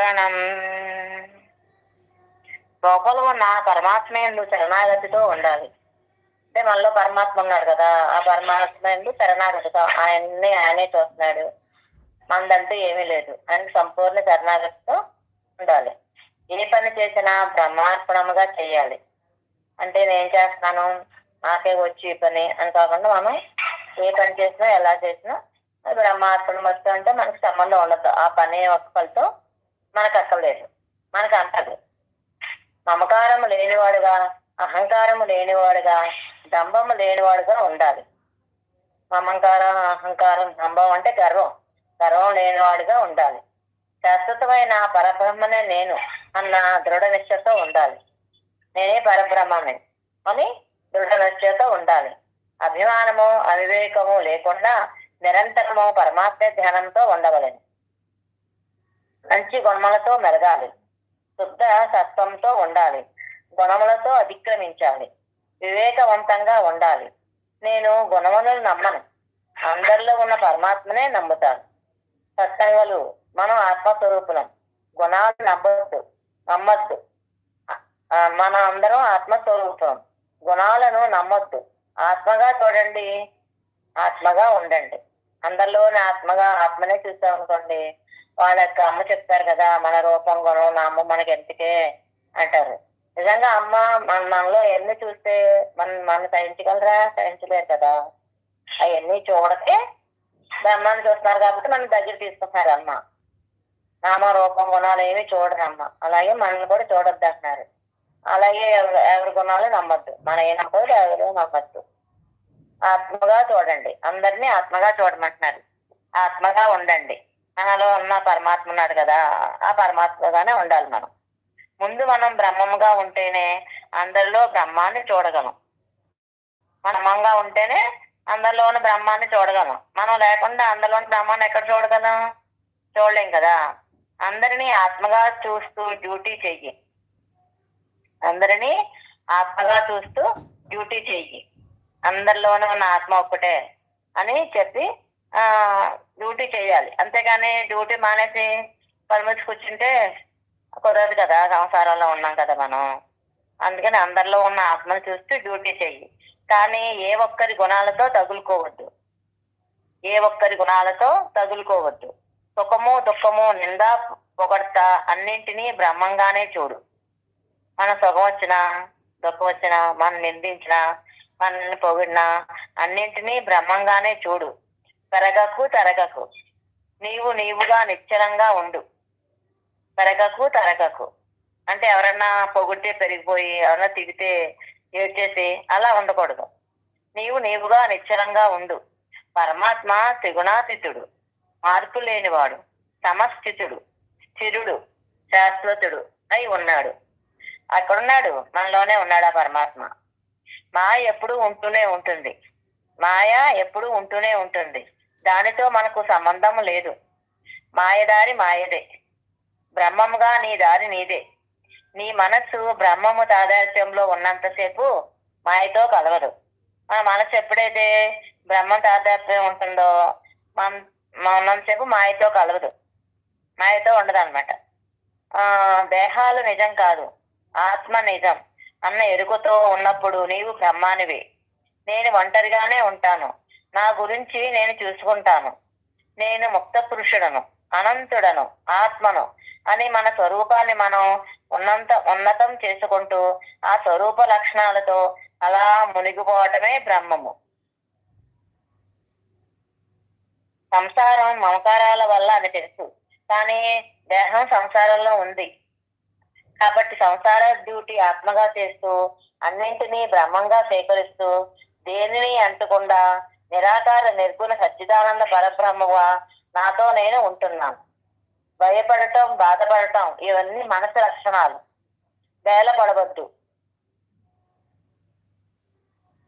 శరణం లోపల ఉన్న పరమాత్మ ఎందు శరణాగతితో ఉండాలి. అంటే మనలో పరమాత్మ ఉన్నాడు కదా ఆ పరమాత్మ ఎందు శరణాగతితో ఆయన్ని ఆయనే చూస్తున్నాడు. మనదంటూ ఏమీ లేదు. ఆయన సంపూర్ణ శరణాగతితో ఉండాలి. ఏ పని చేసినా బ్రహ్మార్పణముగా చేయాలి. అంటే నేను చేస్తాను? నాకే వచ్చి ఈ పని అని కాకుండా మనం ఏ పని చేసినా ఎలా చేసినా బ్రహ్మార్పణం వస్తూ అంటే మనకు సంబంధం ఉండదు. ఆ పని ఒక్కలతో మనకు అక్కర్లేదు మనకు అంటదు మమకారము లేనివాడుగా అహంకారము లేనివాడుగా దంభము లేనివాడుగా ఉండాలి. మమంకారం అహంకారం దంభం అంటే గర్వం. గర్వం లేనివాడుగా ఉండాలి. శాశ్వతమైన పరబ్రహ్మనే నేను అన్న దృఢ నిశ్చయతో ఉండాలి. నేనే పరబ్రహ్మమే అని దృఢ నిశ్చయతో ఉండాలి. అభిమానము అవివేకము లేకుండా నిరంతరము పరమాత్మ ధ్యానంతో ఉండవలను. మంచి గుణములతో మెరగాలి. శుద్ధ సత్వంతో ఉండాలి. గుణములతో అతిక్రమించాలి. వివేకవంతంగా ఉండాలి. నేను గుణములను నమ్మను. అందరిలో ఉన్న పరమాత్మనే నమ్ముతాను. సత్సంగలు మనం ఆత్మస్వరూపులం. గుణాలు నమ్మొద్దు నమ్మొద్దు. మన మనం అందరం ఆత్మస్వరూపం గుణాలను నమ్మొద్దు. ఆత్మగా చూడండి ఆత్మగా ఉండండి. అందరిలోని ఆత్మగా ఆత్మనే చూస్తాం వాళ్ళకి వాళ్ళ యొక్క అమ్మ చెప్తారు కదా మన రూపం గుణం అమ్మ మనకి ఎంతకే అంటారు. నిజంగా అమ్మ మన మనలో ఎన్ని చూస్తే మన మన సహించగలరా సహించలేరు కదా. అవన్నీ చూడకే బ్రహ్మాన్ని చూస్తున్నారు కాబట్టి మన దగ్గర తీసుకుంటున్నారు అమ్మ. నామ రూపం గుణాలు ఏమి చూడరు అమ్మ. అలాగే మనల్ని కూడా చూడొద్దు అంటున్నారు. అలాగే ఎవరు ఎవరి గుణాలు నమ్మద్దు. మన ఏ నమ్మకూడదు ఎవరు నమ్మద్దు. ఆత్మగా చూడండి. అందరినీ ఆత్మగా చూడమంటున్నారు. ఆత్మగా ఉండండి. మనలో ఉన్న పరమాత్మ ఉన్నాడు కదా ఆ పరమాత్మగానే ఉండాలి మనం. ముందు మనం బ్రహ్మముగా ఉంటేనే అందరిలో బ్రహ్మాన్ని చూడగలం. బ్రహ్మంగా ఉంటేనే అందరిలోని బ్రహ్మాన్ని చూడగలం. మనం లేకుండా అందరిలోని బ్రహ్మాన్ని ఎక్కడ చూడగలం? చూడలేం కదా. అందరినీ ఆత్మగా చూస్తూ డ్యూటీ చెయ్యి. అందరినీ ఆత్మగా చూస్తూ డ్యూటీ చెయ్యి. అందరిలోనే ఉన్న ఆత్మ ఒక్కటే అని చెప్పి ఆ డ్యూటీ చేయాలి. అంతేగాని డ్యూటీ మానేసి పనిమిచ్చి కూర్చుంటే కుదరదు కదా సంసారంలో ఉన్నాం కదా మనం. అందుకని అందరిలో ఉన్న ఆత్మను చూస్తూ డ్యూటీ చెయ్యి. కానీ ఏ ఒక్కరి గుణాలతో తగులుకోవద్దు. ఏ ఒక్కరి గుణాలతో తగులుకోవద్దు. సుఖము దుఃఖము నింద పొగడత అన్నింటినీ బ్రహ్మంగానే చూడు. మన సుఖం వచ్చినా దుఃఖం వచ్చినా మనం నిందించినా మనల్ని పొగిడినా అన్నింటినీ బ్రహ్మంగానే చూడు. పెరగకు తరగకు. నీవు నీవుగా నిశ్చలంగా ఉండు. పెరగకు తరగకు. అంటే ఎవరన్నా పొగుడితే పెరిగిపోయి ఎవరన్నా తిగితే ఏడ్చేసి అలా ఉండకూడదు. నీవు నీవుగా నిశ్చలంగా ఉండు. పరమాత్మ త్రిగుణాతీతుడు. మార్పు లేనివాడు. సమస్థితుడు. స్థిరుడు. శాశ్వతుడు అయి ఉన్నాడు. అక్కడున్నాడు. మనలోనే ఉన్నాడు ఆ పరమాత్మ? మాయ ఎప్పుడు ఉంటూనే ఉంటుంది. మాయ ఎప్పుడు ఉంటూనే ఉంటుంది. దానితో మనకు సంబంధం లేదు. మాయదారి మాయదే. బ్రహ్మముగా నీ దారి నీదే. నీ మనస్సు బ్రహ్మము తాదాత్యంలో ఉన్నంతసేపు మాయతో కలవదు. మన మనసు ఎప్పుడైతే బ్రహ్మ తాదాత్మ్యం ఉంటుందో మన ఉన్నంతసేపు మాయతో కలవదు. మాయతో ఉండదు అనమాట దేహాలు నిజం కాదు. ఆత్మ నిజం. అన్న ఎరుకతో ఉన్నప్పుడు నీవు బ్రహ్మానివే. నేను ఒంటరిగానే ఉంటాను. నా గురించి నేను చూసుకుంటాను. నేను ముక్త పురుషుడను అనంతుడను ఆత్మను అని మన స్వరూపాన్ని మనం ఉన్నంత ఉన్నతం చేసుకుంటూ ఆ స్వరూప లక్షణాలతో అలా మునిగిపోవటమే బ్రహ్మము. సంసారం మమకారాల వల్ల అని తెలుసు. కానీ దేహం సంసారంలో ఉంది. కాబట్టి సంసార డ్యూటీ ఆత్మగా చేస్తూ అన్నింటినీ బ్రహ్మంగా సేకరిస్తూ దేనిని అంటకుండా నిరాకార నిర్గుణ సచ్చిదానంద పరబ్రహ్మవా? నాతో నేను ఉంటున్నాను. భయపడటం బాధపడటం ఇవన్నీ మనసు లక్షణాలు. వేలపడవద్దు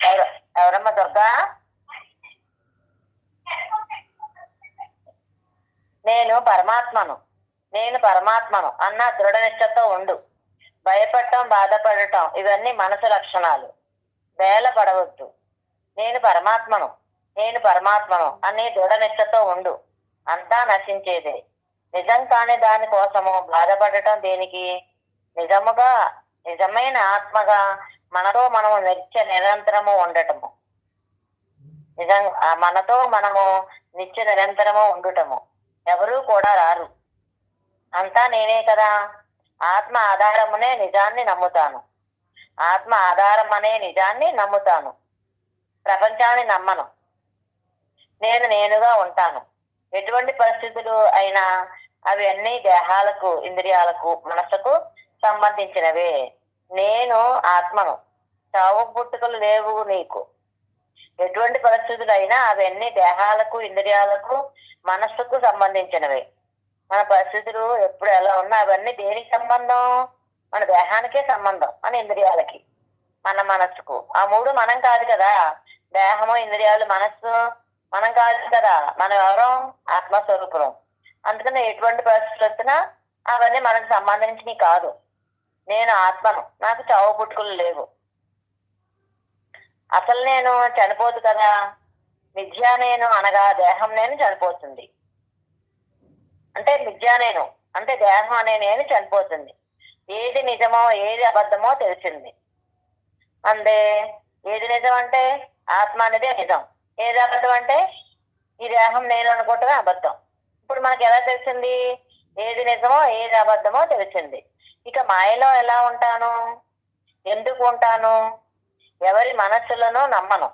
ఎవర- ఎవరమ్మ దుర్గా? నేను పరమాత్మను. నేను పరమాత్మను. అన్న దృఢ నిష్ఠతో ఉండు. భయపడటం బాధపడటం ఇవన్నీ మనసు లక్షణాలు. వేల పడవద్దు. నేను పరమాత్మను. నేను పరమాత్మను అనే దృఢ నిష్ఠతో ఉండు. అంతా నశించేదే. నిజం కాని దాని కోసము బాధపడటం దేనికి? నిజముగా నిజమైన ఆత్మగా మనతో మనము నిత్య నిరంతరము ఉండటము. నిజం మనతో మనము నిత్య నిరంతరము ఉండటము. ఎవరూ కూడా రారు. అంతా నేనే కదా. ఆత్మ ఆధారమునే నిజాన్ని నమ్ముతాను. ఆత్మ ఆధారం అనే నిజాన్ని నమ్ముతాను. ప్రపంచాన్ని నమ్మను. నేను నేనుగా ఉంటాను. ఎటువంటి పరిస్థితులు అయినా అవి అన్ని దేహాలకు ఇంద్రియాలకు మనసుకు సంబంధించినవే. నేను ఆత్మను. చావు పుట్టుకలు లేవు నీకు. ఎటువంటి పరిస్థితులు అయినా అవన్నీ దేహాలకు ఇంద్రియాలకు మనస్సుకు సంబంధించినవే. మన పరిస్థితులు ఎప్పుడు ఎలా ఉన్నా అవన్నీ దేనికి సంబంధం? మన దేహానికే సంబంధం మన ఇంద్రియాలకి మన మనస్సుకు. ఆ మూడు మనం కాదు కదా. దేహము ఇంద్రియాలు మనస్సు మనం కాదు కదా మనం ఎవరం ఆత్మస్వరూపురం అందుకని ఎటువంటి పరిస్థితులు వచ్చినా అవన్నీ మనకు సంబంధించినవి కాదు. నేను ఆత్మను నాకు చావు పుట్టుకులు లేవు. అసలు నేను చనిపోదు కదా మిథ్యా నేను అనగా దేహం నేను చనిపోతుంది. అంటే మిథ్యా నేను అంటే దేహం అనే నేను చనిపోతుంది. ఏది నిజమో ఏది అబద్ధమో తెలిసింది. అంటే ఏది నిజం అంటే ఆత్మ అనేది నిజం. ఏది అబద్ధం అంటే? ఈ దేహం నేను అనుకుంటమే అబద్ధం. ఇప్పుడు మనకి ఎలా తెలిసింది? ఏది నిజమో ఏది అబద్ధమో తెలిసింది. ఇక మాయలో ఎలా ఉంటాను? ఎందుకు ఉంటాను? ఎవరి మనస్సులను నమ్మను.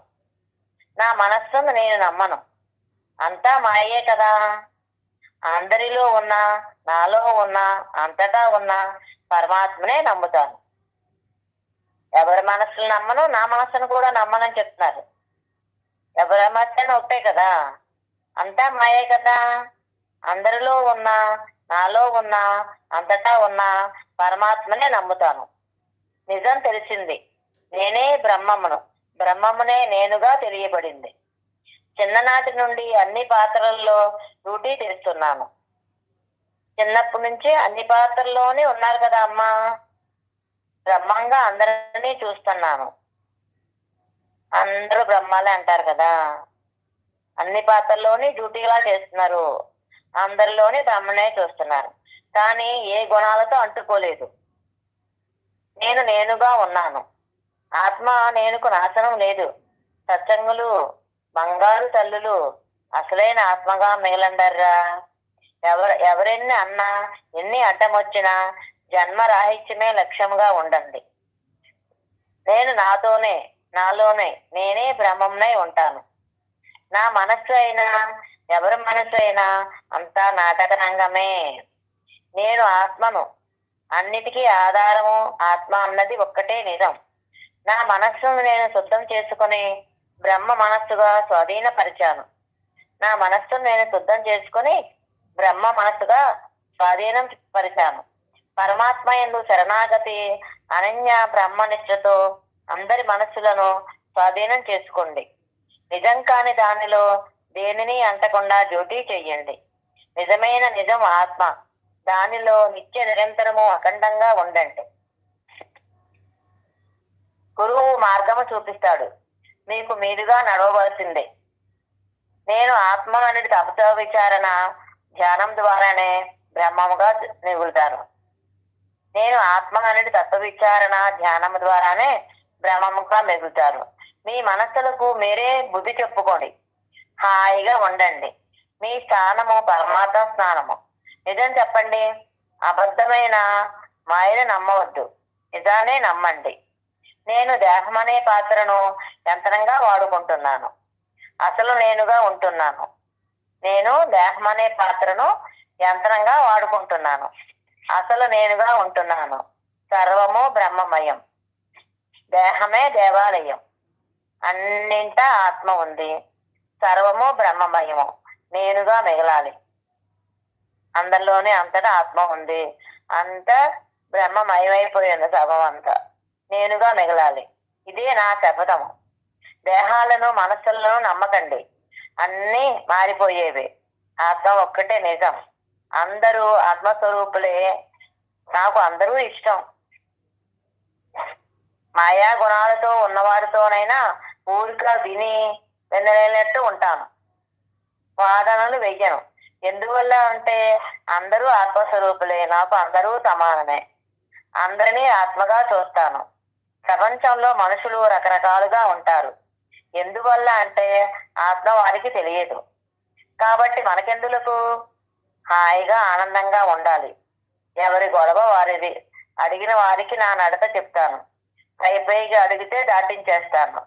నా మనస్సును నేను నమ్మను. అంతా మాయే కదా. అందరిలో ఉన్న నాలో ఉన్న అంతటా ఉన్నా పరమాత్మనే నమ్ముతాను. ఎవరి మనస్సును నమ్మను నా మనస్సును కూడా నమ్మనని చెప్తున్నారు. ఎవరు మనస్సును ఒకటే కదా. అంతా మాయే కదా. అందరిలో ఉన్న నాలో ఉన్న అంతటా ఉన్న పరమాత్మనే నమ్ముతాను. నిజం తెలిసింది. నేనే బ్రహ్మమును. బ్రహ్మమునే నేనుగా తెలియబడింది. చిన్ననాటి నుండి అన్ని పాత్రల్లో డ్యూటీ తీరుస్తున్నాను చిన్నప్పటి నుంచి అన్ని పాత్రల్లోనే ఉన్నారు కదా అమ్మా. బ్రహ్మంగా అందరినీ చూస్తున్నాను. అందరూ బ్రహ్మాలే అంటారు కదా. అన్ని పాత్రల్లోని డ్యూటీలా చేస్తున్నారు. అందరిలోని బ్రహ్మనే చూస్తున్నారు. కానీ ఏ గుణాలతో అంటుకోలేదు. నేను నేనుగా ఉన్నాను. ఆత్మ నేనుకు నాశనం లేదు. సత్సంగులు బంగారు తల్లులు అసలైన ఆత్మగా మిగలండర్రా? ఎవరు ఎవరెన్ని అన్నా ఎన్ని అడ్డం వచ్చినా జన్మ రాహిత్యమే లక్ష్యంగా ఉండండి. నేను నాతోనే నాలోనే నేనే బ్రహ్మంనై ఉంటాను. నా మనస్సు అయినా ఎవరి మనస్సు అయినా అంతా నాటక రంగమే నేను ఆత్మను అన్నిటికీ ఆధారము ఆత్మ అన్నది ఒక్కటే నిజం. నా మనస్సును నేను శుద్ధం చేసుకుని బ్రహ్మ మనస్సుగా స్వాధీనపరిచాను. నా మనస్సును నేను శుద్ధం చేసుకుని బ్రహ్మ మనస్సుగా స్వాధీనం పరిచాను. పరమాత్మ ఎందు శరణాగతి అనన్య బ్రహ్మనిష్టతో అందరి మనస్సులను స్వాధీనం చేసుకోండి. నిజం కాని దానిలో దేనిని అంటకుండా డ్యూటీ చెయ్యండి. నిజమైన నిజం ఆత్మ. దానిలో నిత్య నిరంతరము అఖండంగా ఉండండి. గురువు మార్గము చూపిస్తాడు. మీకు మీదుగా నడవవలసిందే. నేను ఆత్మ అనేది తపతో విచారణ ధ్యానం ద్వారానే బ్రహ్మముగా మిగులుతాను నేను ఆత్మ అనేది తత్వ విచారణ ధ్యానం ద్వారానే బ్రహ్మముగా మెగుతారు మీ మనస్సులకు మీరే బుద్ధి చెప్పుకోండి. హాయిగా ఉండండి. మీ స్థానము పరమాత్మ స్నానము నిజం చెప్పండి. అబద్ధమైన మాయను నమ్మవద్దు. నిజానే నమ్మండి. నేను దేహం అనే పాత్రను యంత్రంగా వాడుకుంటున్నాను. అసలు నేనుగా ఉంటున్నాను. నేను దేహం అనే పాత్రను యంత్రంగా వాడుకుంటున్నాను. అసలు నేనుగా ఉంటున్నాను. సర్వము బ్రహ్మమయం. దేహమే దేవాలయం. అన్నింటా ఆత్మ ఉంది. సర్వము బ్రహ్మమయము. నేనుగా మిగలాలి. అందరిలోనే అంతటా ఆత్మ ఉంది. అంత బ్రహ్మమయమైపోయింది సర్వం అంతా. నేనుగా మిగలాలి. ఇదే నా శపథము. దేహాలను మనస్సులను నమ్మకండి. అన్నీ మారిపోయేవి. ఆత్మ ఒక్కటే నిజం. అందరూ ఆత్మస్వరూపులే. నాకు అందరూ ఇష్టం. మాయా గుణాలతో ఉన్నవారితోనైనా ఊరిక విని వినలేనట్టు ఉంటాను. వాదనలు వెయ్యను. ఎందువల్ల అంటే అందరూ ఆత్మస్వరూపులే నాకు అందరూ సమానమే. అందరినీ ఆత్మగా చూస్తాను. ప్రపంచంలో మనుషులు రకరకాలుగా ఉంటారు. ఎందువల్ల అంటే ఆత్మ వారికి తెలియదు. కాబట్టి మనకెందులకు? హాయిగా ఆనందంగా ఉండాలి. ఎవరి గొడవ వారిది? అడిగిన వారికి నా నడత చెప్తాను. పై అడిగితే దాటించేస్తాను.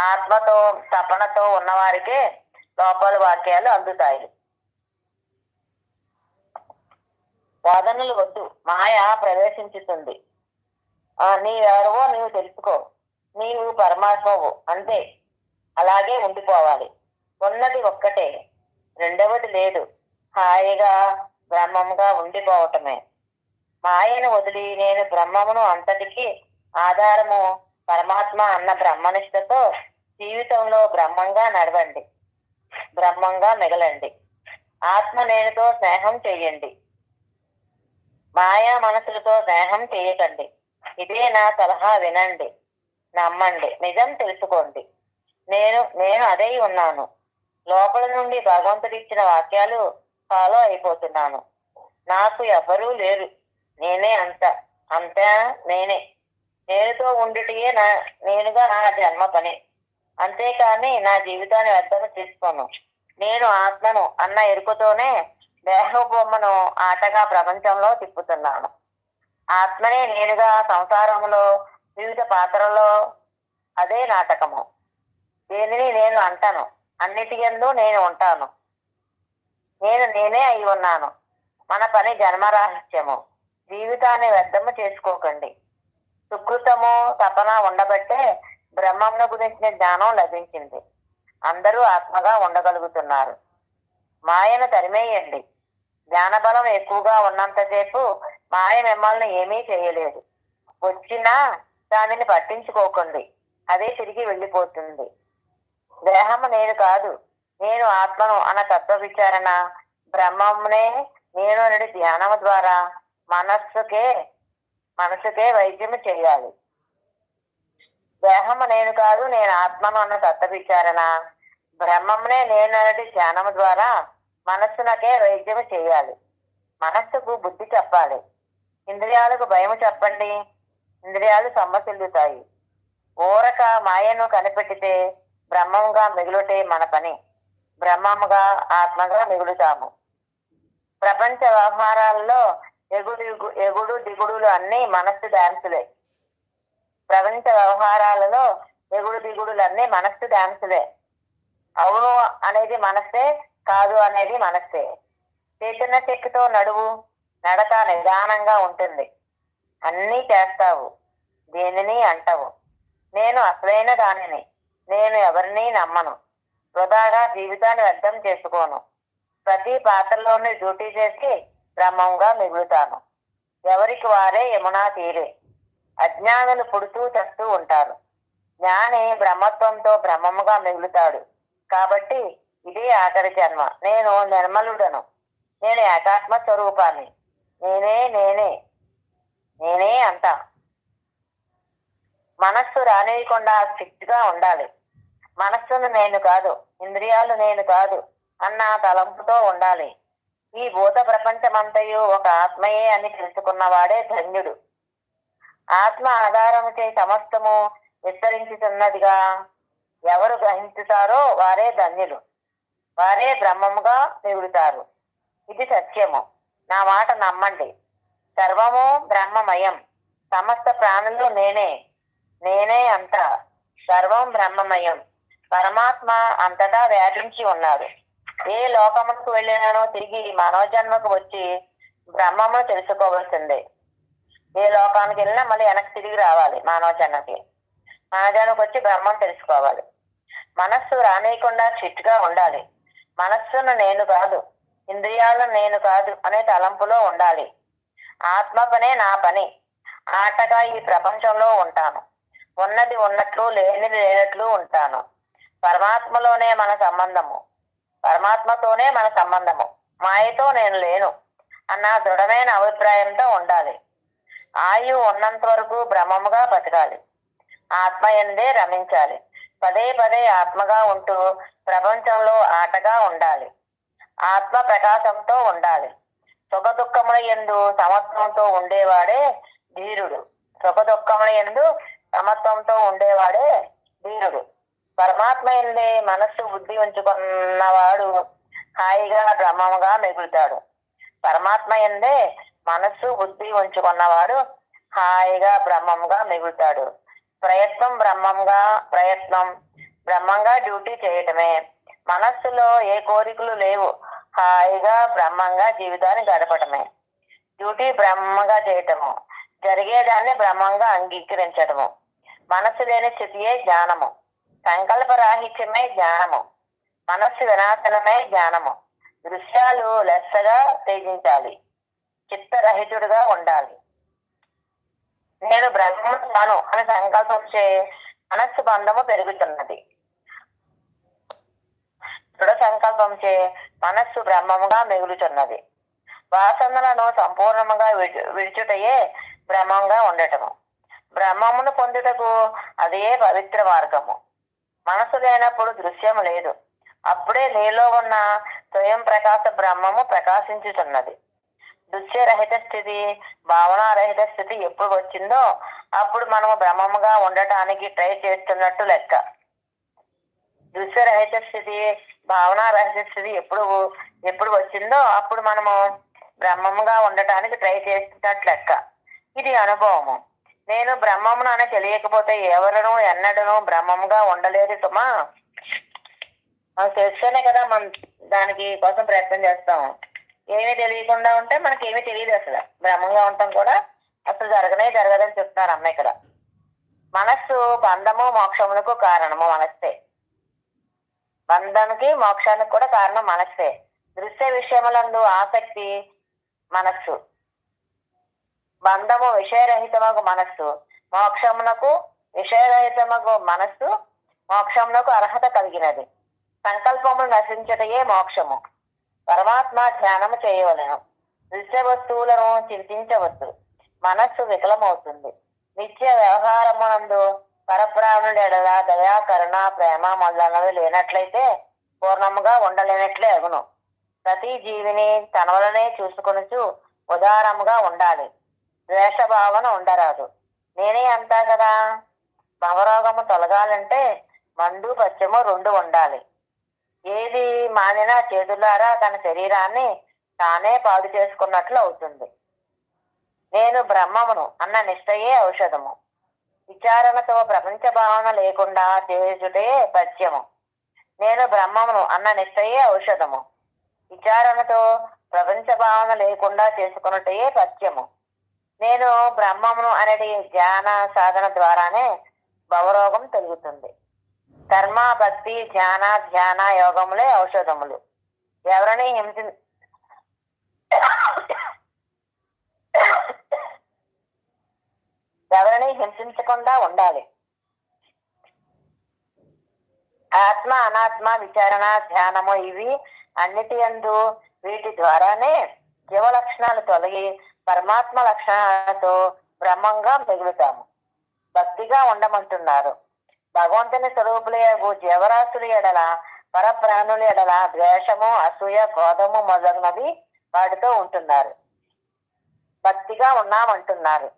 ఆత్మతో తపనతో ఉన్నవారికే లోపల వాక్యాలు అందుతాయి. వాదనలు వద్దు. మాయ ప్రవేశించుతుంది. నీవెవరవో నీవు తెలుసుకో. నీవు పరమాత్మవు. అంతే. అలాగే ఉండిపోవాలి. ఉన్నది ఒక్కటే. రెండవది లేదు. హాయిగా బ్రహ్మముగా ఉండిపోవటమే. మాయను వదిలి నేను బ్రహ్మమును అంతటికి ఆధారము పరమాత్మ అన్న బ్రహ్మనిష్టతో జీవితంలో బ్రహ్మంగా నడవండి. బ్రహ్మంగా మిగలండి. ఆత్మ నేనుతో స్నేహం చెయ్యండి. మాయా మనసులతో స్నేహం చేయకండి ఇదే నా సలహా వినండి. నమ్మండి. నిజం తెలుసుకోండి. నేను నేను అదే ఉన్నాను. లోపల నుండి భగవంతుడు ఇచ్చిన వాక్యాలు ఫాలో అయిపోతున్నాను. నాకు ఎవరూ లేరు. నేనే అంత అంతా నేనే. నేనుతో ఉండుటియే నా నేనుగా నా జన్మ పని అంతేకాని నా జీవితాన్ని వ్యర్థం చేసుకోను. నేను ఆత్మను అన్న ఎరుకతోనే దేహబొమ్మను ఆటగా ప్రపంచంలో తిప్పుతున్నాను. ఆత్మనే నేనుగా సంసారంలో వివిధ పాత్రలో అదే నాటకము. దేనిని నేను అంటాను. అన్నిటికందు నేను ఉంటాను. నేను నేనే అయి ఉన్నాను. మన పని జన్మరాహిత్యము. జీవితాన్ని వ్యర్థము చేసుకోకండి. సుకృతము తపన ఉండబట్టే బ్రహ్మమును గురించిన జ్ఞానం లభించింది. అందరూ ఆత్మగా ఉండగలుగుతున్నారు. మాయను తరిమేయండి. జ్ఞానబలం ఎక్కువగా ఉన్నంతసేపు మాయ మిమ్మల్ని ఏమీ చేయలేదు. వచ్చినా దానిని పట్టించుకోకండి. అదే తిరిగి వెళ్ళిపోతుంది. దేహము నేను కాదు నేను ఆత్మను అన్న తత్వ విచారణ బ్రహ్మమునే నేను అనేది ధ్యానము ద్వారా మనస్సుకే మనసుకే వైద్యము చేయాలి. దేహము నేను కాదు నేను ఆత్మను అన్న తత్వ విచారణ బ్రహ్మమునే నేను అనేది ధ్యానము ద్వారా మనస్సునకే వైద్యము చేయాలి. మనస్సుకు బుద్ధి చెప్పాలి. ఇంద్రియాలకు భయము చెప్పండి. ఇంద్రియాలు సమ్మసిల్లుతాయి. ఊరక మాయను కనిపెట్టితే బ్రహ్మంగా మిగులుటే మన పని. బ్రహ్మముగా ఆత్మగా మిగులుతాము. ప్రపంచ వ్యవహారాల్లో ఎగుడు ఎగుడు దిగుడులు అన్ని మనస్సు డాన్సులే ప్రపంచ వ్యవహారాలలో ఎగుడు దిగుడులు అన్ని మనస్సు డాన్సులే అవును అనేది మనస్సే కాదు అనేది మనస్సే. చైతన్య శక్తితో నడువు నడక నిదానంగా ఉంటుంది. అన్నీ చేస్తావు. దేనిని అంటావు? నేను అసలైన దానిని. నేను ఎవరిని నమ్మను. వృధాగా జీవితాన్ని వ్యర్థం చేసుకోను. ప్రతి పాత్రలోనే డ్యూటీ చేసి బ్రహ్మంగా మిగులుతాను. ఎవరికి వారే యమునా తీరే. అజ్ఞానులు పుడుతూ చస్తూ ఉంటారు. జ్ఞాని బ్రహ్మత్వంతో బ్రహ్మముగా మిగులుతాడు. కాబట్టి ఇదే ఆఖరి జన్మ. నేను నిర్మలుడను. నేను ఏకాత్మ స్వరూపాన్ని. నేనే నేనే. నేనే అంతా. మనస్సు రానియకుండా స్ట్రిక్ట్గా ఉండాలి. మనస్సును నేను కాదు. ఇంద్రియాలు నేను కాదు అన్న తలంపుతో ఉండాలి. ఈ భూత ప్రపంచమంతయు ఒక ఆత్మయే అని తెలుసుకున్నవాడే ధన్యుడు. ఆత్మ ఆధారముచే సమస్తము విస్తరించుతున్నదిగా ఎవరు గ్రహించుతారో వారే ధన్యులు. వారే బ్రహ్మముగా మిగులుతారు. ఇది సత్యము. నా మాట నమ్మండి. సర్వము బ్రహ్మమయం. సమస్త ప్రాణులు నేనే. నేనే అంతా. సర్వం బ్రహ్మమయం. పరమాత్మ అంతటా వ్యాపించి ఉన్నాడు. ఏ లోకమునకు వెళ్ళినానో తిరిగి మానవ జన్మకు వచ్చి బ్రహ్మమును తెలుసుకోవాల్సిందే. ఏ లోకానికి వెళ్ళినా మళ్ళీ వెనక్కి తిరిగి రావాలి మానవ జన్మకి మానవ జన్మకు వచ్చి బ్రహ్మం తెలుసుకోవాలి. మనస్సు రానియకుండా చిట్టుగా ఉండాలి. మనస్సును నేను కాదు ఇంద్రియాలను నేను కాదు అనే తలంపులో ఉండాలి. ఆత్మ పనే నా పని. ఆటగా ఈ ప్రపంచంలో ఉంటాను. ఉన్నది ఉన్నట్లు లేనిది లేనట్లు ఉంటాను. పరమాత్మలోనే మన సంబంధము. పరమాత్మతోనే మన సంబంధము. మాయతో నేను లేను అన్న దృఢమైన అభిప్రాయంతో ఉండాలి. ఆయు ఉన్నంత వరకు బ్రహ్మముగా బతకాలి. ఆత్మ ఎందే రమించాలి. పదే పదే ఆత్మగా ఉంటూ ప్రపంచంలో ఆటగా ఉండాలి. ఆత్మ ప్రకాశంతో ఉండాలి. సుఖ దుఃఖముల ఎందు సమత్వంతో ఉండేవాడే ధీరుడు. సుఖ దుఃఖముల ఎందు సమత్వంతో ఉండేవాడే ధీరుడు. పరమాత్మ ఎందే మనస్సు బుద్ధి ఉంచుకున్నవాడు హాయిగా బ్రహ్మముగా మిగులుతాడు. పరమాత్మ ఎందే మనస్సు బుద్ధి ఉంచుకున్నవాడు హాయిగా బ్రహ్మంగా మిగులుతాడు. ప్రయత్నం బ్రహ్మంగా ప్రయత్నం బ్రహ్మంగా డ్యూటీ చేయటమే. మనస్సులో ఏ కోరికలు లేవు. హాయిగా బ్రహ్మంగా జీవితాన్ని గడపటమే. డ్యూటీ బ్రహ్మగా చేయటము జరిగేదాన్ని బ్రహ్మంగా అంగీకరించటము. మనస్సు లేని స్థితియే జ్ఞానము. సంకల్పరాహిత్యమే జ్ఞానము. మనస్సు వినాశనమే జ్ఞానము. దృశ్యాలు లెస్సగా తేజించాలి చిత్తరహితుడుగా ఉండాలి. నేను బ్రహ్మను అని సంకల్పం చే మనస్సు బంధము పెరుగుతున్నది. దృఢ సంకల్పం చే మనస్సు బ్రహ్మముగా మిగులుతున్నది. వాసనలను సంపూర్ణముగా విడిచుటయే బ్రహ్మంగా ఉండటము. బ్రహ్మమును పొందుటకు అదే పవిత్ర మార్గము. మనసు లేనప్పుడు దృశ్యము లేదు. అప్పుడే నీలో ఉన్న స్వయం ప్రకాశ బ్రహ్మము ప్రకాశించుతున్నది దృశ్యరహిత స్థితి భావనారహిత స్థితి ఎప్పుడు వచ్చిందో అప్పుడు మనము బ్రహ్మముగా ఉండటానికి ట్రై చేస్తున్నట్టు లెక్క. దృశ్యరహిత స్థితి భావనారహిత స్థితి ఎప్పుడు ఎప్పుడు వచ్చిందో అప్పుడు మనము బ్రహ్మముగా ఉండటానికి ట్రై చేస్తున్నట్టు లెక్క. ఇది అనుభవము. నేను బ్రహ్మమును అని తెలియకపోతే ఎవరను ఎన్నడను బ్రహ్మముగా ఉండలేదు సుమా. మనం తెలుస్తేనే కదా మనం దానికి కోసం ప్రయత్నం చేస్తాం. ఏమీ తెలియకుండా ఉంటే మనకి ఏమీ తెలియదు అసలు. బ్రహ్మంగా ఉండటం కూడా అసలు జరగనే జరగదని చెప్తున్నారు అమ్మ ఇక్కడ. మనస్సు బంధము మోక్షములకు కారణము మనస్సే బంధానికి మోక్షానికి కూడా కారణం మనస్సే దృశ్య విషయములందు ఆసక్తి మనస్సు. బంధము విషయరహితమగు మనస్సు. మోక్షమునకు విషయరహితమగు మనస్సు మోక్షమునకు అర్హత కలిగినది. సంకల్పములు నశించటయే మోక్షము. పరమాత్మ ధ్యానము చేయవలను. దృశ్య వస్తువులను చింతించవద్దు. మనస్సు వికలమవుతుంది. నిత్య వ్యవహారమునందు పరప్రాణుడి ఎడల దయా కరుణ ప్రేమ మొదలైనవి లేనట్లయితే పూర్ణముగా ఉండలేనట్లే అగును. ప్రతి జీవిని తన వలనే చూసుకొనుచు ఉదారముగా ఉండాలి. ద్వేషభావన ఉండరాదు. నేనే అంతా కదా? భవరోగము తొలగాలంటే మండు పచ్చము రెండు ఉండాలి. ఏది మానినా చేతులారా తన శరీరాన్ని తానే పాడు చేసుకున్నట్లు అవుతుంది. నేను బ్రహ్మమును అన్న నిష్టయే ఔషధము. విచారణతో ప్రపంచ భావన లేకుండా చేయుటే పత్యము నేను బ్రహ్మమును అన్న నిష్టయే ఔషధము. విచారణతో ప్రపంచ భావన లేకుండా చేసుకున్నటే పత్యము నేను బ్రహ్మమును అనేది ధ్యాన సాధన ద్వారానే భవరోగం తొలుగుతుంది కర్మ భక్తి ధ్యాన ధ్యాన యోగములే ఔషధములు. ఎవరిని హింసి ఎవరిని హింసించకుండా ఉండాలి. ఆత్మ అనాత్మ విచారణ ధ్యానము ఇవి అన్నిటి అందు వీటి ద్వారానే జీవ లక్షణాలు తొలగి పరమాత్మ లక్షణాలతో బ్రహ్మంగా మిగులుతాము. భక్తిగా ఉండమంటున్నారు. భగవంతుని స్వరూపులయగు జీవరాశుల ఎడల పరప్రాణుల ఎడల ద్వేషము అసూయ క్రోధము మొదలగునవి వాటితో ఉంటున్నారు. భక్తిగా ఉన్నామంటున్నారు.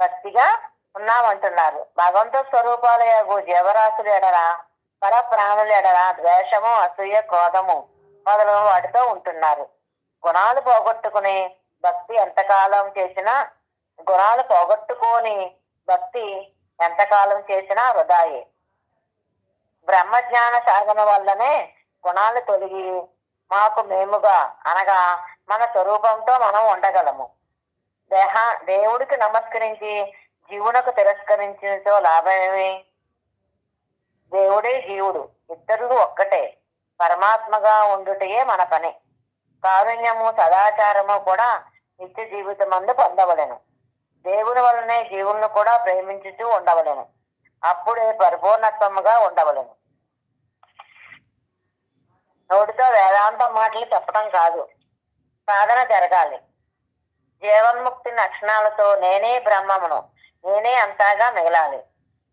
భక్తిగా ఉన్నామంటున్నారు. భగవంతు స్వరూపాలయగు జీవరాశుల ఎడల పరప్రాణుల ఎడల ద్వేషము అసూయ క్రోధము మొదలగు వాటితో ఉంటున్నారు. గుణాలు పోగొట్టుకుని భక్తి ఎంతకాలం చేసినా గుణాలు పోగొట్టుకొని భక్తి ఎంతకాలం చేసినా వృధాయే. బ్రహ్మజ్ఞాన సాధన వల్లనే గుణాలు తొలగి మాకు మేముగా అనగా మన స్వరూపంతో మనం ఉండగలము. దేహ దేవుడికి నమస్కరించి జీవునకు తిరస్కరించడంతో లాభమేమి? దేవుడే జీవుడు ఇద్దరు ఒక్కటే పరమాత్మగా ఉండుటయే మన పని. కారుణ్యము సదాచారము కూడా నిత్య జీవితమందు పొందవలెను. దేవుని వలనే జీవులను కూడా ప్రేమించుతూ ఉండవలెను. అప్పుడే పరిపూర్ణత్వముగా ఉండవలెను. నోటితో వేదాంత మాటలు చెప్పడం కాదు. సాధన జరగాలి. జీవన్ముక్తి లక్షణాలతో నేనే బ్రహ్మమును నేనే అంతాగా మిగలాలి.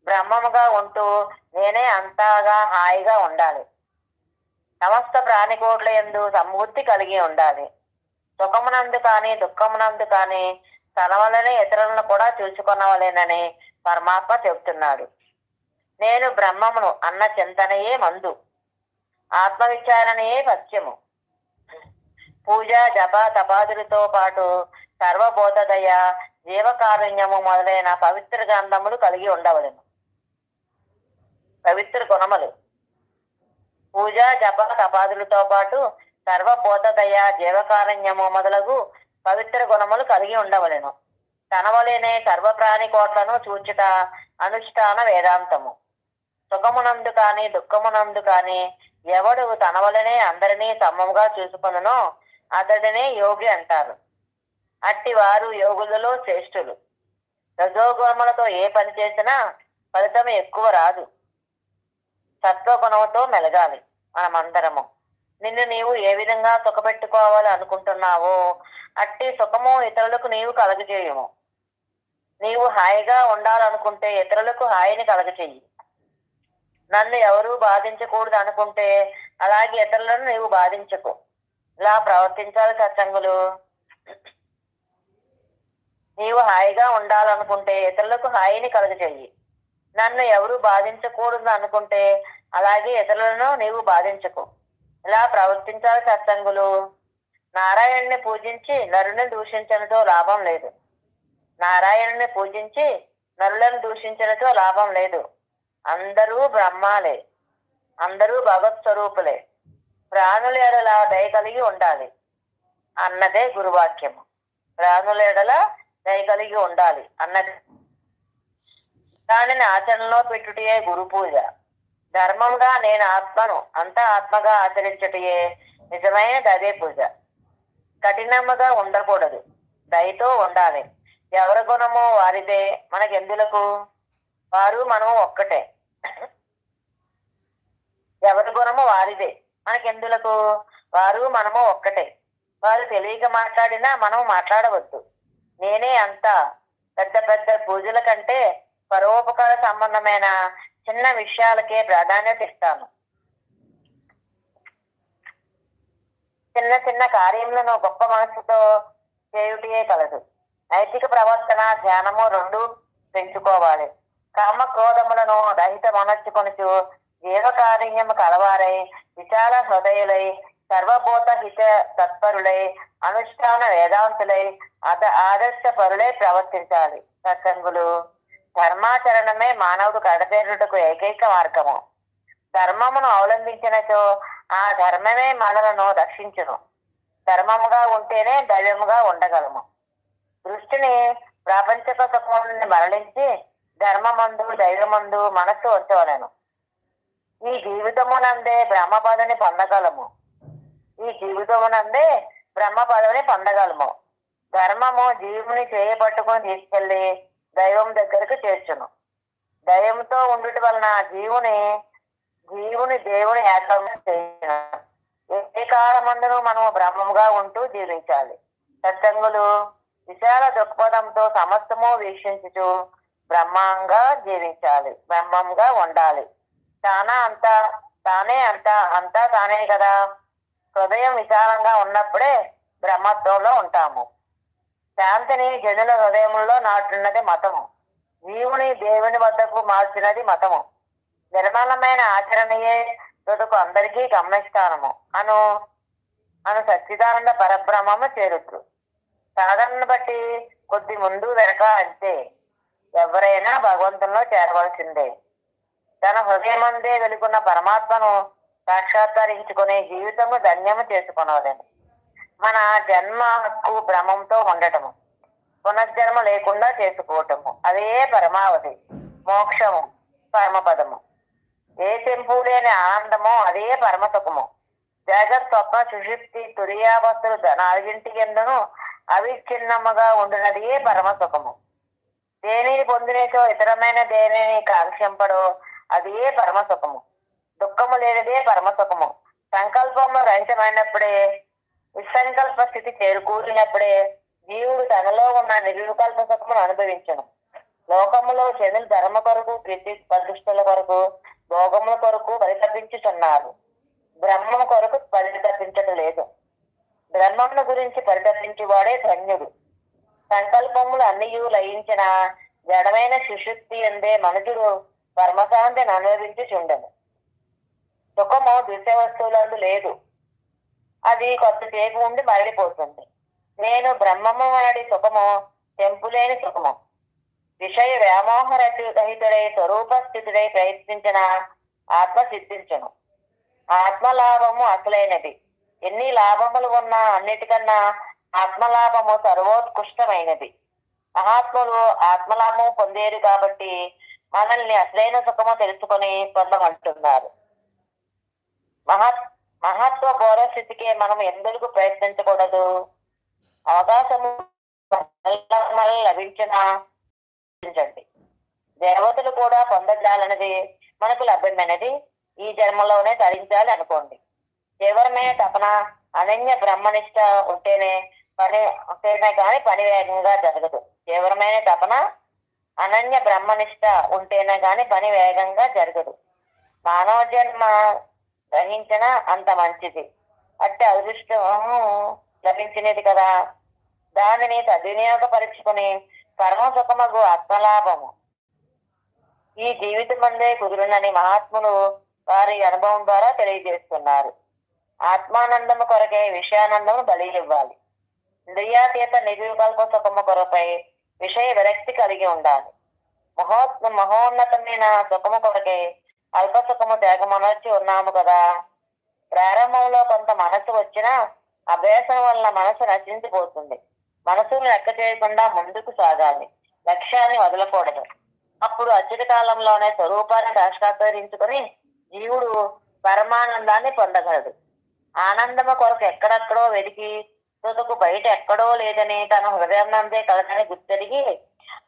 బ్రహ్మముగా ఉంటూ నేనే అంతాగా హాయిగా ఉండాలి. సమస్త ప్రాణికోట్ల ఎందు సమృద్ధి కలిగి ఉండాలి. సుఖమునందు కానీ దుఃఖమునందు కానీ తన వలనే ఇతరులను కూడా చూసుకునవలేనని పరమాత్మ చెబుతున్నాడు నేను బ్రహ్మమును అన్న చింతనయే మందు. ఆత్మవిచారణయే సత్యము. పూజ జప తపాదులతో పాటు సర్వబోధదయ జీవకారుణ్యము మొదలైన పవిత్ర గ్రంథములు కలిగి ఉండవలను. పవిత్ర గుణములు. పూజ జప తపాదులతో పాటు సర్వబోధదయ జీవకారణ్యము మొదలగు పవిత్ర గుణములు కలిగి ఉండవలెను. తనవలేనే సర్వప్రాణి కోట్లను చూచుట అనుష్ఠాన వేదాంతము. సుఖమునందు కాని దుఃఖమునందు కాని ఎవడు తనవలనే అందరినీ సమముగా చూసుకొనునో అతడినే యోగి అంటారు. అట్టి వారు యోగులలో శ్రేష్ఠులు. రజోగుణములతో ఏ పని చేసినా ఫలితం ఎక్కువ రాదు. సత్వగుణంతో మెలగాలి మనమందరము. నిన్ను నీవు ఏ విధంగా సుఖపెట్టుకోవాలి అనుకుంటున్నావో అట్టి సుఖము ఇతరులకు నీవు కలగజేయము. నీవు హాయిగా ఉండాలనుకుంటే ఇతరులకు హాయిని కలగచేయి నన్ను ఎవరూ బాధించకూడదు అనుకుంటే అలాగే ఇతరులను నీవు బాధించకు. ఇలా ప్రవర్తించాలి సత్సంగులు. నీవు హాయిగా ఉండాలనుకుంటే ఇతరులకు హాయిని కలుగజేయి. నన్ను ఎవరు బాధించకూడదు అనుకుంటే అలాగే ఇతరులను నీవు బాధించకు. ఇలా ప్రవర్తించాలి సత్సంగులు. నారాయణ్ణి పూజించి నరుని దూషించడంతో లాభం లేదు. నారాయణుని పూజించి నరులను దూషించడంతో లాభం లేదు. అందరూ బ్రహ్మాలే. అందరూ భగవత్ స్వరూపులే. ప్రాణుల ఎడల దయ కలిగి ఉండాలి. అన్నదే గురువాక్యము. ప్రాణుల ఎడల దయ కలిగి ఉండాలి. అన్నది. దానిని ఆచరణలో పెట్టుటే గురు పూజ. ధర్మంగా నేను ఆత్మను అంతా ఆత్మగా ఆచరించటయే నిజమైన అదే పూజ. కఠినముగా ఉండకూడదు. దయతో ఉండాలి. ఎవరి గుణమో వారిదే మనకెందులకు? వారు మనము ఒక్కటే. ఎవరి గుణము వారిదే మనకెందులకు? వారు మనము ఒక్కటే. వారు తెలియక మాట్లాడినా మనం మాట్లాడవద్దు. నేనే అంతా. పెద్ద పెద్ద పూజల కంటే పరోపకార సంబంధమైన చిన్న విషయాలకే ప్రాధాన్యత ఇస్తాను. చిన్న చిన్న కార్యములను గొప్ప మనసుతో చేయుటే కలదు. నైతిక ప్రవర్తన ధ్యానము రెండు పెంచుకోవాలి. కామ క్రోధములను రహిత మనర్చుకొనుచు జీవకారుణ్యము కలవారై విశాల హృదయులై సర్వభూత హిత తత్పరులై అనుష్ఠాన వేదాంతులై అద ఆదర్శ పరులై ప్రవర్తించాలి. సత్సంగులు ధర్మాచరణమే మానవుడు కడతేరుటకు ఏకైక మార్గము. ధర్మమును అవలంబించినచో ఆ ధర్మమే మనలను రక్షించును. ధర్మముగా ఉంటేనే దైవముగా ఉండగలము. దృష్టిని ప్రాపంచక సుఖముని నుండి మరలించి ధర్మమందు దైవమందు మనస్సు ఉంచవలను. ఈ జీవితమునందే బ్రహ్మపదని పొందగలము. ఈ జీవితమునందే బ్రహ్మపదవిని పొందగలము. ధర్మము జీవుని చేయబట్టుకుని తీసుకెళ్ళి దైవం దగ్గరకు చేర్చును. దైవంతో ఉండుట వలన జీవుని జీవుని దేవుని ఏకంగా చేయను. ఏ కాలమందును మనము బ్రహ్మముగా ఉంటూ జీవించాలి. సత్సంగులు విశాల దృక్పథంతో సమస్తము వీక్షించుచు బ్రహ్మంగా జీవించాలి. బ్రహ్మంగా ఉండాలి. తానా అంతా తానే అంతా అంతా తానే కదా. హృదయం విశాలంగా ఉన్నప్పుడే బ్రహ్మత్వంలో ఉంటాము. శాంతిని జనుల హృదయంలో నాటున్నది మతము. జీవుని దేవుని వద్దకు మార్చినది మతము. నిర్మలమైన ఆచరణయే తుదకు అందరికీ గమ్యస్థానము. అను అను సచ్చిదానంద పరబ్రహ్మము చేరుతు. సాధనను బట్టి కొద్ది ముందు వెనక అంతే ఎవరైనా భగవంతుల్లో చేరవలసిందే. తన హృదయమందే వెలుగున్న పరమాత్మను సాక్షాత్కరించుకునే జీవితము ధన్యము చేసుకునవలేను. మన జన్మ హక్కు భ్రమంతో ఉండటము పునర్జన్మ లేకుండా చేసుకోవటము. అదే పరమావధి మోక్షము పరమపదము. ఏ తెంపు లేని ఆనందమో అదే పరమసుఖము. జగత్ స్వప్న సుషుప్తి తురియావస్తులు నాలుగింటి ఎందును అవిచ్ఛిన్నముగా ఉండినదే పరమ సుఖము దేనిని పొందినేచో ఇతరమైన దేనిని కాంక్షింపడో అదే పరమసుఖము. పరమ సుఖము దుఃఖము లేనిదే పరమ సుఖము సంకల్పము రహితమైనప్పుడే విసంకల్ప స్థితి చేరుకూరినప్పుడే జీవుడు తనలో ఉన్న నిర్వికల్ప సుఖమును అనుభవించను. లోకములో చెదులు ధర్మ కొరకు కీర్తి ప్రతిష్టల కొరకు భోగముల కొరకు పరితపించుచున్నారు బ్రహ్మము కొరకు పరితపించడం లేదు. బ్రహ్మమును గురించి పరితపించువాడే ధన్యుడు. సంకల్పములు అన్నియు లయించిన జడమైన సుషుప్తి అందే మనుషుడు పరమశాంతిని అనుభవించుచుండను. సుఖము దృశ్య వస్తువులందు లేదు. అది కొద్దిసేపు ఉండి మరలిపోతుంది నేను బ్రహ్మము అనడి సుఖము తెంపులేని సుఖము. విషయ వ్యామోహరహితుడై రహిత- స్వరూప స్థితుడై ప్రయత్నించిన ఆత్మ సిద్ధించను. ఆత్మలాభము అసలైనది. ఎన్ని లాభములు ఉన్నా అన్నిటికన్నా ఆత్మలాభము సర్వోత్కృష్టమైనది. మహాత్ములు ఆత్మలాభము పొందేరు కాబట్టి మనల్ని అసలైన సుఖము తెలుసుకొని పొందమంటున్నారు. మహాత్ మహత్వ బోధ స్థితికి మనం ఎందుకు ప్రయత్నించకూడదు? అవకాశము మళ్ళీ లభించిన దేవతలు కూడా పొందజాలన్నది మనకు లభ్యమైనది. ఈ జన్మలోనే ధరించాలి అనుకోండి. చివరమే తపన అనన్య బ్రహ్మనిష్ట ఉంటేనే పని ఉంటేనే కానీ పని వేగంగా జరగదు. తీవ్రమైన తపన అనన్య బ్రహ్మనిష్ట ఉంటేనే కానీ పని వేగంగా జరగదు. మానవ జన్మ గ్రహించిన అంత మంచిది. అట్టి అదృష్టం లభించినది కదా. దానిని సద్వినియోగపరుచుకుని పరమసుఖమగు ఆత్మలాభము. ఈ జీవితం అందే కుదురునని మహాత్ములు వారి అనుభవం ద్వారా తెలియజేస్తున్నారు. ఆత్మానందము కొరకే విషయానందము బలి ఇవ్వాలి. ఇంద్రియాతీత నిర్వికల్ప సుఖము కొరపై విషయ విరక్తి కలిగి ఉండాలి. మహో మహోన్నతమైన సుఖము కొరకే అల్పసుఖము తేగ మనర్చి ఉన్నాము కదా. ప్రారంభంలో కొంత మనసు వచ్చినా అభ్యాసం వల్ల మనసు నశించిపోతుంది. మనసును లెక్క చేయకుండా ముందుకు సాగాలి. లక్ష్యాన్ని వదలకూడదు. అప్పుడు అచ్యుత కాలంలోనే స్వరూపాన్ని సాక్షాత్కరించుకొని జీవుడు పరమానందాన్ని పొందగలడు. ఆనందము కొరకు ఎక్కడెక్కడో వెతికి తుదకు బయట ఎక్కడో లేదని తన హృదయంనందే కలదని గుర్తెరిగి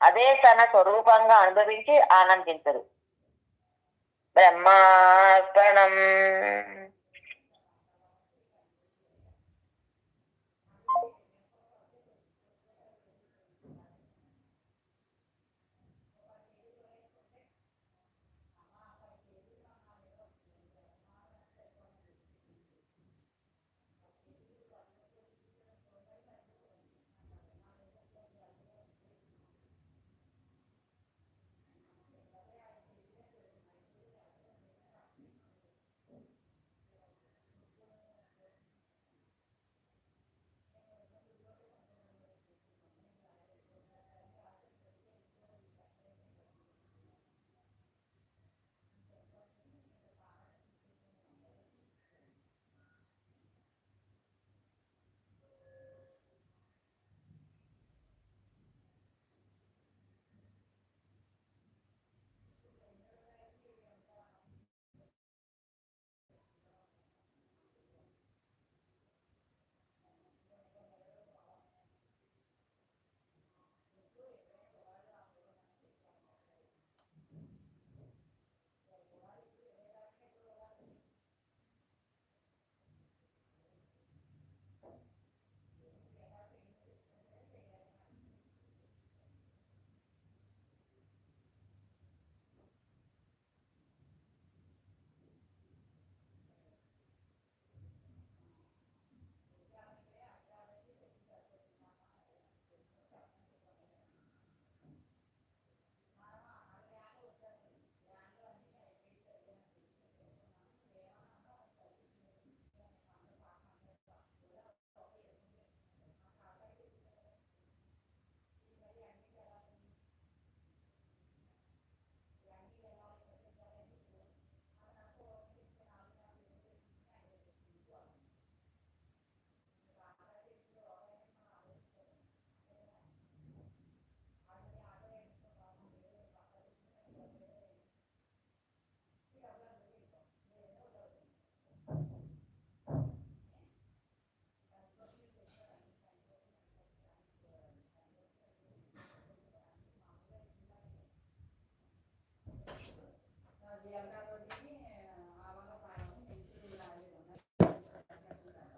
అదే తన స్వరూపంగా అనుభవించి ఆనందించరు బ్రహ్మార్పణం